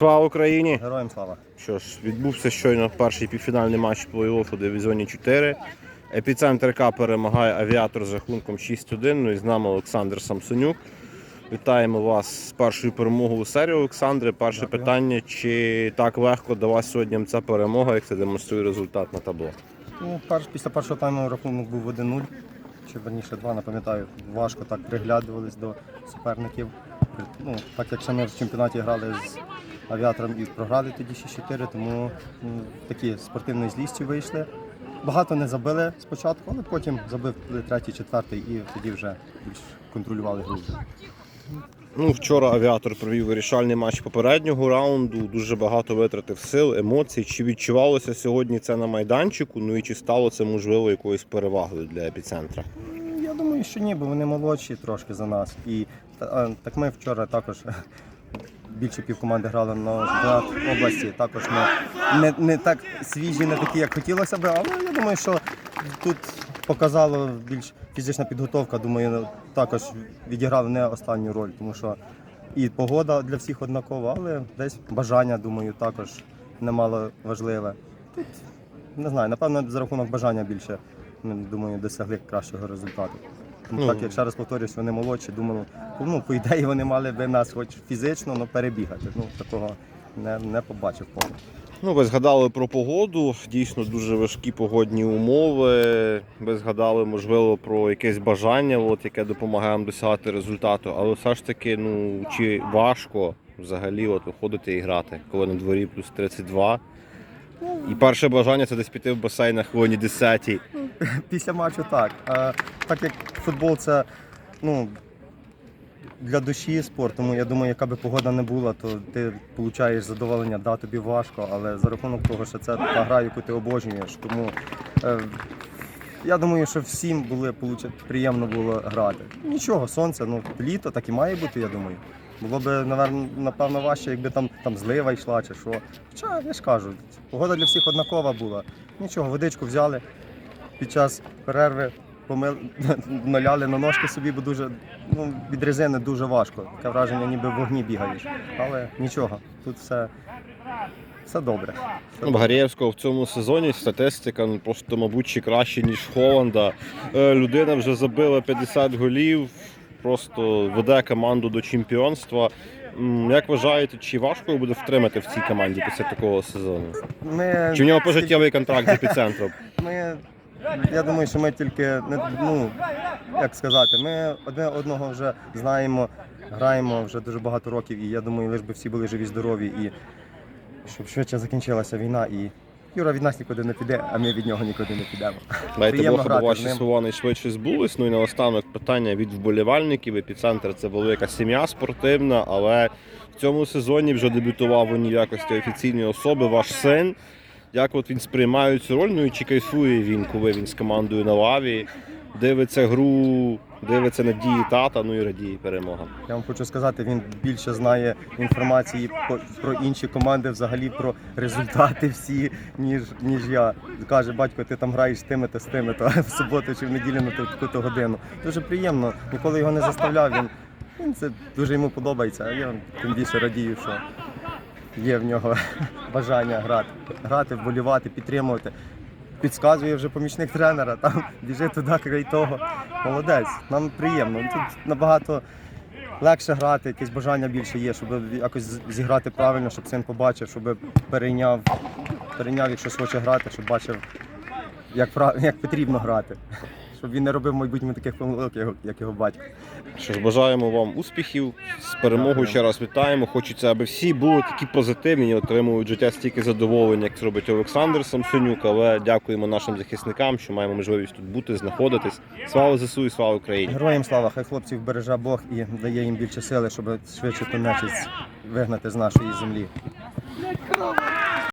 Слава Україні! Героям слава. Що ж, відбувся щойно перший півфінальний матч плей-офф у дивізіоні 4. Епіцентр К перемагає авіатор з рахунком 6-1. Ну і з нами Олександр Самсонюк. Вітаємо вас з першою перемогою у серії, Олександре. Перше Дякую. питання: чи так легко далась сьогодні ця перемога, як це демонструє результат на табло? Ну, перш, після першого тайму рахунок був 1-0, чи верніше 2, не пам'ятаю. Важко так приглядувались до суперників. Ну, так як ще ми в чемпіонаті грали з авіатором і програли тоді 6-4, тому ну, такі спортивної злісті вийшли. Багато не забили спочатку, але потім забив третій, четвертий і тоді вже більш контролювали гру. Ну, вчора авіатор провів вирішальний матч попереднього раунду. Дуже багато витратив сил, емоцій. Чи відчувалося сьогодні це на майданчику? Ну і чи стало це можливо якоюсь перевагою для епіцентра? Я думаю, що ні, бо вони молодші трошки за нас. І так ми вчора також більше півкоманди грали на області. Також ми не, не так свіжі, не такі, як хотілося б, але я думаю, що тут показало більш фізична підготовка. Думаю, також відіграла не останню роль, тому що і погода для всіх однакова, але десь бажання, думаю, також немало важливе. Тут не знаю, напевно, за рахунок бажання більше, ми, думаю, досягли кращого результату. Тому Ну. так, як ще раз повторюсь, вони молодші, думали, ну, по ідеї вони мали би нас хоч фізично, але перебігати. Ну, такого не, не побачив поки. Ну, ви згадали про погоду. Дійсно дуже важкі погодні умови. Ви згадали, можливо, про якесь бажання, от, яке допомагає вам досягати результату. Але все ж таки, ну чи важко взагалі от, виходити і грати, коли на дворі плюс 32. І перше бажання це десь піти в басейн на хвилині 10 Після матчу так. Так як футбол це ну, для душі спорт, тому я думаю, яка би погода не була, то ти отримуєш задоволення, да, тобі важко, але за рахунок того, що це та гра, яку ти обожнюєш. Тому е, я думаю, що всім були, приємно було грати. Нічого, сонце, ну літо так і має бути, я думаю. Було б, напевно, важче, якби там, там злива йшла чи що. Хоча, я ж кажу, погода для всіх однакова була. Нічого, водичку взяли під час перерви помил... наляли на ножки собі, бо дуже ну, від резини дуже важко. Таке враження, ніби в вогні бігаєш. Але нічого, тут все, все добре. Все Ну, Багарєвського в цьому сезоні статистика ну, просто, мабуть, ще краще, ніж в Холланда. Е, Людина вже забила 50 голів, просто веде команду до чемпіонства. Як вважаєте, чи важко буде втримати в цій команді після такого сезону? Ми, Чи в нього пожиттєвий контракт з епіцентром? Ми, я думаю, що ми тільки ну як сказати, ми одне одного вже знаємо, граємо вже дуже багато років, і я думаю, лиш би всі були живі, здорові і щоб швидше закінчилася війна. І Юра від нас нікуди не піде, а ми від нього нікуди не підемо. Дайте Бог, аби ваші ним. слова найшвидше збулись. Ну і наостанок питання від вболівальників. Епіцентр це велика сім'я спортивна, але в цьому сезоні вже дебютував в якості офіційної особи ваш син. Як от він сприймає цю роль? Ну і чи кайфує він, коли він з командою на лаві, дивиться гру, дивиться на дії тата, ну і радіє перемога. Я вам хочу сказати, він більше знає інформації по- про інші команди, взагалі про результати всі, ніж, ніж я. Каже, батько, ти там граєш з тими та з тими, то в суботу чи в неділю на таку-то годину. Дуже приємно. Ніколи його не заставляв. Він, він це дуже йому подобається. А я тим більше радію, що є в нього бажання грати, грати, вболівати, підтримувати. Підказує вже помічник тренера, там біжи туди, край того. Молодець, нам приємно. Тут набагато легше грати, якесь бажання більше є, щоб якось зіграти правильно, щоб син побачив, щоб перейняв, перейняв, якщо хоче грати, щоб бачив, як, як потрібно грати. Щоб він не робив в майбутньому таких помилок, як його- як його батько. Що ж, бажаємо вам успіхів з перемогою. Ще раз вітаємо. Хочеться, аби всі були такі позитивні, отримують життя стільки задоволення, як це робить Олександр Самсонюк. Але дякуємо нашим захисникам, що маємо можливість тут бути, знаходитись. Слава ЗСУ і слава Україні! Героям слава, хай хлопців береже Бог і дає їм більше сили, щоб швидше ту нечисть вигнати з нашої землі.